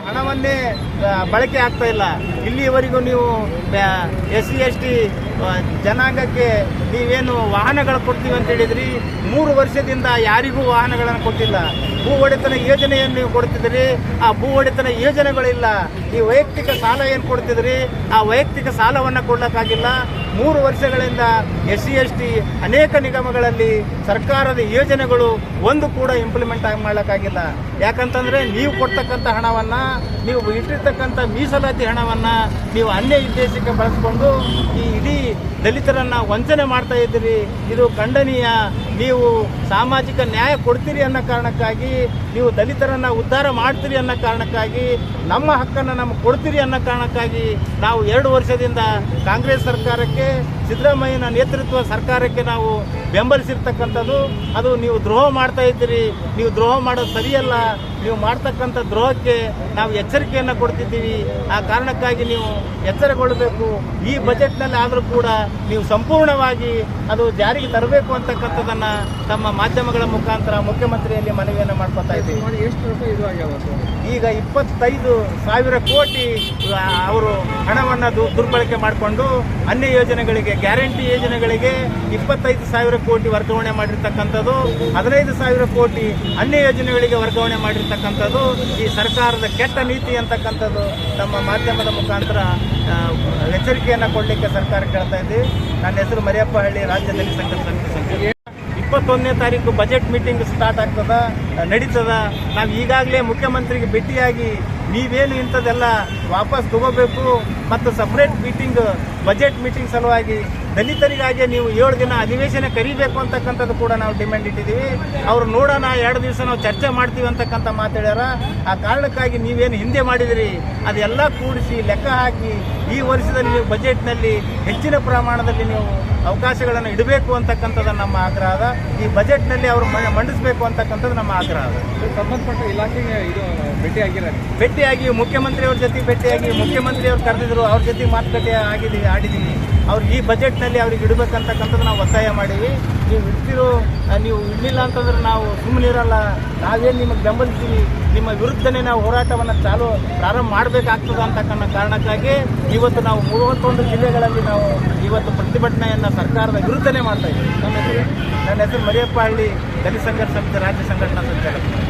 ಹಣವನ್ನೇ ಬಳಕೆ ಆಗ್ತಾ ಇಲ್ಲ. ಇಲ್ಲಿಯವರೆಗೂ ನೀವು ಎಸ್ ಸಿ ಎಸ್ ಟಿ ಜನಾಂಗಕ್ಕೆ ನೀವೇನು ವಾಹನಗಳು ಕೊಡ್ತೀವಿ ಅಂತ ಹೇಳಿದ್ರಿ? ಮೂರು ವರ್ಷದಿಂದ ಯಾರಿಗೂ ವಾಹನಗಳನ್ನು ಕೊಟ್ಟಿಲ್ಲ. ಭೂ ಒಡೆತನ ಯೋಜನೆಯನ್ನು ನೀವು ಕೊಡ್ತಿದ್ರಿ ಆ ಭೂ ಒಡೆತನ ಯೋಜನೆಗಳಿಲ್ಲ. ಈ ವೈಯಕ್ತಿಕ ಸಾಲ ಏನು ಕೊಡ್ತಿದ್ರಿ ಆ ವೈಯಕ್ತಿಕ ಸಾಲವನ್ನು ಕೊಡ್ಲಿಕ್ಕಾಗಿಲ್ಲ. ಮೂರು ವರ್ಷಗಳಿಂದ ಎಸ್ ಸಿ ಅನೇಕ ನಿಗಮಗಳಲ್ಲಿ ಸರ್ಕಾರದ ಯೋಜನೆಗಳು ಒಂದು ಕೂಡ ಇಂಪ್ಲಿಮೆಂಟ್ ಆಗಿ ಮಾಡೋಕ್ಕಾಗಿಲ್ಲ ಯಾಕಂತಂದರೆ ನೀವು ಕೊಡ್ತಕ್ಕಂಥ ಹಣವನ್ನು, ನೀವು ಇಟ್ಟಿರ್ತಕ್ಕಂಥ ಮೀಸಲಾತಿ ಹಣವನ್ನು ನೀವು ಅನ್ಯ ಉದ್ದೇಶಕ್ಕೆ ಬಳಸಿಕೊಂಡು ಈ ಇಡೀ ದಲಿತರನ್ನು ವಂಚನೆ ಮಾಡ್ತಾ ಇದ್ದೀರಿ. ಇದು ಖಂಡನೀಯ ನೀವು ಸಾಮಾಜಿಕ ನ್ಯಾಯ ಕೊಡ್ತೀರಿ ಅನ್ನೋ ಕಾರಣಕ್ಕಾಗಿ, ನೀವು ದಲಿತರನ್ನ ಉದ್ಧಾರ ಮಾಡ್ತೀರಿ ಅನ್ನೋ ಕಾರಣಕ್ಕಾಗಿ, ನಮ್ಮ ಹಕ್ಕನ್ನು ನಮ್ಗೆ ಕೊಡ್ತೀರಿ ಅನ್ನೋ ಕಾರಣಕ್ಕಾಗಿ ನಾವು ಎರಡು ವರ್ಷದಿಂದ ಕಾಂಗ್ರೆಸ್ ಸರ್ಕಾರಕ್ಕೆ, ಸಿದ್ದರಾಮಯ್ಯನ ನೇತೃತ್ವ ಸರ್ಕಾರಕ್ಕೆ ನಾವು ಬೆಂಬಲಿಸಿರ್ತಕ್ಕಂಥದ್ದು. ಅದು ನೀವು ದ್ರೋಹ ಮಾಡ್ತಾ ಇದ್ದೀರಿ. ನೀವು ದ್ರೋಹ ಮಾಡೋದು ಸರಿಯಲ್ಲ. ನೀವು ಮಾಡ್ತಕ್ಕಂಥ ದ್ರೋಹಕ್ಕೆ ನಾವು ಎಚ್ಚರಿಕೆಯನ್ನು ಕೊಡ್ತಿದ್ದೀವಿ. ಆ ಕಾರಣಕ್ಕಾಗಿ ನೀವು ಎಚ್ಚರಗೊಳ್ಳಬೇಕು. ಈ ಬಜೆಟ್ನಲ್ಲಿ ಆದರೂ ಕೂಡ ನೀವು ಸಂಪೂರ್ಣವಾಗಿ ಅದು ಜಾರಿಗೆ ತರಬೇಕು ಅಂತಕ್ಕಂಥದ್ದನ್ನು ತಮ್ಮ ಮಾಧ್ಯಮಗಳ ಮುಖಾಂತರ ಮುಖ್ಯಮಂತ್ರಿಯಲ್ಲಿ ಮನವಿಯನ್ನು ಮಾಡ್ಕೊತಾ ಇದ್ದೀವಿ. ಈಗ ಇಪ್ಪತ್ತೈದು ಸಾವಿರ ಕೋಟಿ ಅವರು ಹಣವನ್ನು ದುರ್ಬಳಕೆ ಮಾಡಿಕೊಂಡು ಅನ್ಯ ಯೋಜನೆಗಳಿಗೆ ಗ್ಯಾರಂಟಿ ಯೋಜನೆಗಳಿಗೆ ಇಪ್ಪತ್ತೈದು ಸಾವಿರ ಕೋಟಿ ವರ್ಗಾವಣೆ ಮಾಡಿರ್ತಕ್ಕಂಥದ್ದು ಹದಿನೈದು ಸಾವಿರ ಕೋಟಿ ಅನ್ಯ ಯೋಜನೆಗಳಿಗೆ ವರ್ಗಾವಣೆ ಮಾಡಿರ್ತಕ್ಕಂಥದ್ದು ಈ ಸರ್ಕಾರದ ಕೆಟ್ಟ ನೀತಿ ಅಂತಕ್ಕಂಥದ್ದು ತಮ್ಮ ಮಾಧ್ಯಮದ ಮುಖಾಂತರ ಎಚ್ಚರಿಕೆಯನ್ನು ಕೊಡಲಿಕ್ಕೆ ಸರ್ಕಾರ ಕೇಳ್ತಾ ಇದ್ದೀವಿ ನನ್ನ ಹೆಸರು ಮರಿಯಪ್ಪ ಹಳ್ಳಿ ಸಮಿತಿ ಸಂಘ ಇಪ್ಪತ್ತೊಂದನೇ ತಾರೀಕು ಬಜೆಟ್ ಮೀಟಿಂಗ್ ಸ್ಟಾರ್ಟ್ ಆಗ್ತದ ನಡೀತದ, ನಾವು ಈಗಾಗಲೇ ಮುಖ್ಯಮಂತ್ರಿಗೆ ಭೇಟಿಯಾಗಿ ನೀವೇನು ಇಂಥದ್ದೆಲ್ಲ ವಾಪಸ್ ತಗೋಬೇಕು ಮತ್ತು ಸಪ್ರೇಟ್ ಮೀಟಿಂಗ್ ಬಜೆಟ್ ಮೀಟಿಂಗ್ ಸಲುವಾಗಿ ದಲಿತರಿಗಾಗಿ ನೀವು ಏಳು ದಿನ ಅಧಿವೇಶನ ಕರಿಬೇಕು ಅಂತಕ್ಕಂಥದ್ದು ಕೂಡ ನಾವು ಡಿಮ್ಯಾಂಡ್ ಇಟ್ಟಿದ್ದೀವಿ. ಅವ್ರು ನೋಡೋಣ, ಎರಡು ದಿವಸ ನಾವು ಚರ್ಚೆ ಮಾಡ್ತೀವಿ ಅಂತಕ್ಕಂಥ ಮಾತಾಡ್ಯಾರ ಆ ಕಾರಣಕ್ಕಾಗಿ ನೀವೇನು ಹಿಂದೆ ಮಾಡಿದಿರಿ. ಅದೆಲ್ಲ ಕೂಡಿಸಿ ಲೆಕ್ಕ ಹಾಕಿ ಈ ವರ್ಷದಲ್ಲಿ ನೀವು ಬಜೆಟ್ನಲ್ಲಿ ಹೆಚ್ಚಿನ ಪ್ರಮಾಣದಲ್ಲಿ ನೀವು ಅವಕಾಶಗಳನ್ನು ಇಡಬೇಕು ಅಂತಕ್ಕಂಥದ್ದು ನಮ್ಮ ಆಗ್ರಹ ಈ ಬಜೆಟ್ನಲ್ಲಿ ಅವರು ಮಂಡಿಸಬೇಕು ಅಂತಕ್ಕಂಥದ್ದು ನಮ್ಮ ಆಗ್ರಹ ಸಂಬಂಧಪಟ್ಟ ಇಲಾಖೆಗೆ ಇದು ಭೇಟಿ ಆಗಿರ ಭೇಟಿಯಾಗಿ ಮುಖ್ಯಮಂತ್ರಿಯವ್ರ ಜೊತೆ ಭೇಟಿಯಾಗಿ ಮುಖ್ಯಮಂತ್ರಿ ಅವ್ರು ಕರೆದಿದ್ರು, ಅವ್ರ ಜೊತೆ ಮಾತುಕತೆ ಆಗಿದ್ದೀವಿ ಆಡಿದ್ದೀವಿ ಅವ್ರು ಈ ಬಜೆಟ್ನಲ್ಲಿ ಅವ್ರಿಗೆ ಇಡಬೇಕಂತಕ್ಕಂಥದ್ದು ನಾವು ಒತ್ತಾಯ ಮಾಡೀವಿ. ನೀವು ಇಡ್ತಿರೋ ನೀವು ಇಡಲಿಲ್ಲ ಅಂತಂದ್ರೆ ನಾವು ಸುಮ್ಮನೆ ಇರಲ್ಲ. ನಾವೇನು ನಿಮಗೆ ಬೆಂಬಲಿಸ್ತೀವಿ? ನಿಮ್ಮ ವಿರುದ್ಧನೇ ನಾವು ಹೋರಾಟವನ್ನು ಚಾಲು, ಪ್ರಾರಂಭ ಮಾಡಬೇಕಾಗ್ತದ ಅಂತಕ್ಕಂಥ ಕಾರಣಕ್ಕಾಗಿ ಇವತ್ತು ನಾವು ಮೂವತ್ತೊಂದು ಜಿಲ್ಲೆಗಳಲ್ಲಿ ನಾವು ಇವತ್ತು ಪ್ರತಿಭಟನೆಯನ್ನು ಸರ್ಕಾರದ ವಿರುದ್ಧನೇ ಮಾಡ್ತಾ ಇದ್ದೀವಿ. ನನ್ನ ಹೆಸರು ನನ್ನ ಹೆಸರು ಮರಿಯಪ್ಪ ಹಳ್ಳಿ, ದಲಿತ ಸಂಘರ್ಷ ಸಮಿತಿ ರಾಜ್ಯ ಸಂಘಟನಾ ಸಂಚಾಲಕ.